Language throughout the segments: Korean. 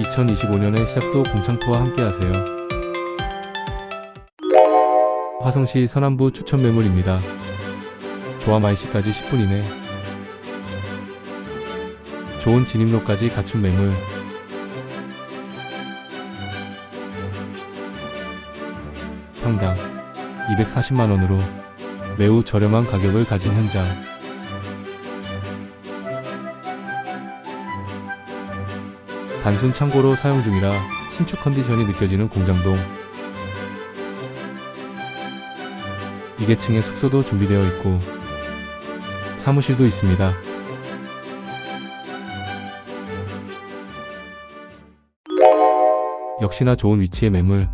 2025년의 시작도 공창포와 함께하세요. 화성시 서남부 추천 매물입니다. IC까지 10분 이내. 좋은 진입로까지 갖춘 매물. 평당 240만원으로 매우 저렴한 가격을 가진 현장. 단순 창고로 사용 중이라 신축 컨디션이 느껴지는 공장동. 2계층의 숙소도 준비되어 있고 사무실도 있습니다. 역시나 좋은 위치의 매물.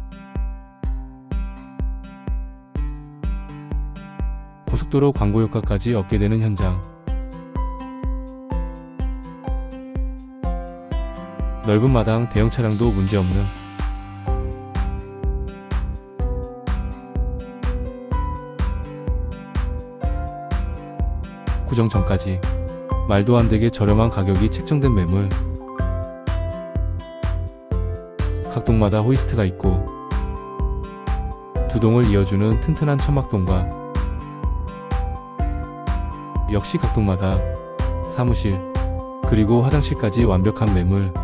고속도로 광고 효과까지 얻게 되는 현장. 넓은 마당 대형 차량도 문제없는. 구정 전까지 말도 안 되게 저렴한 가격이 책정된 매물. 각 동마다 호이스트가 있고 두 동을 이어주는 튼튼한 천막동과 역시 각 동마다 사무실 그리고 화장실까지 완벽한 매물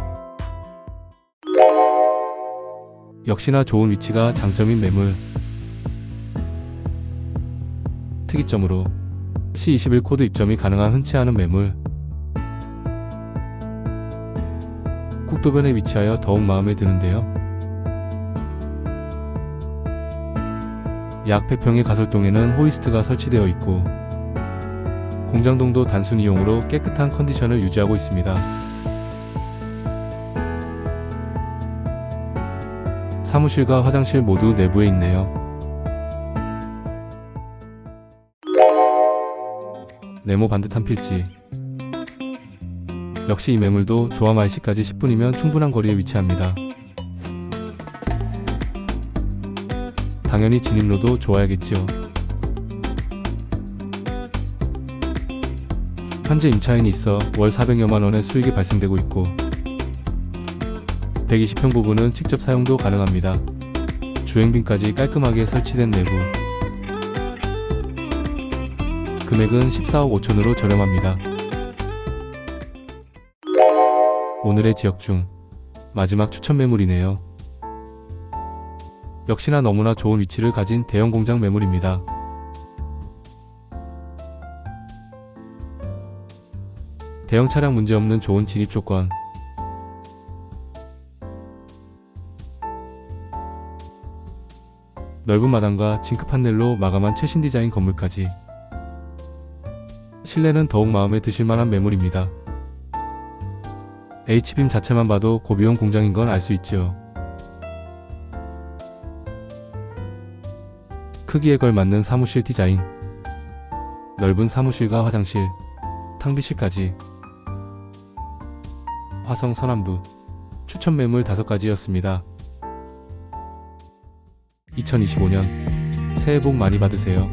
역시나 좋은 위치가 장점인 매물. 특이점으로 C21 코드 입점이 가능한 흔치 않은 매물. 국도변에 위치하여 더욱 마음에 드는데요. 약 100평의 가설동에는 호이스트가 설치되어 있고 공장동도 단순 이용으로 깨끗한 컨디션을 유지하고 있습니다. 사무실과 화장실 모두 내부에 있네요. 네모 반듯한 필지. 역시 이 매물도 조합 IC까지 10분이면 충분한 거리에 위치합니다. 당연히 진입로도 좋아야겠지요. 현재 임차인이 있어 월 400여만 원의 수익이 발생되고 있고 120평 부분은 직접 사용도 가능합니다. 주행빈까지 깔끔하게 설치된 내부. 금액은 14억 5천으로 저렴합니다. 오늘의 지역 중 마지막 추천 매물이네요. 역시나 너무나 좋은 위치를 가진 대형 공장 매물입니다. 대형 차량 문제없는 좋은 진입 조건, 넓은 마당과 징크 판넬로 마감한 최신 디자인 건물까지 실내는 더욱 마음에 드실 만한 매물입니다. H빔 자체만 봐도 고비용 공장인 건 알 수 있지요. 크기에 걸맞는 사무실 디자인 넓은 사무실과 화장실, 탕비실까지 화성 서남부 추천 매물 5가지였습니다. 2025년 새해 복 많이 받으세요.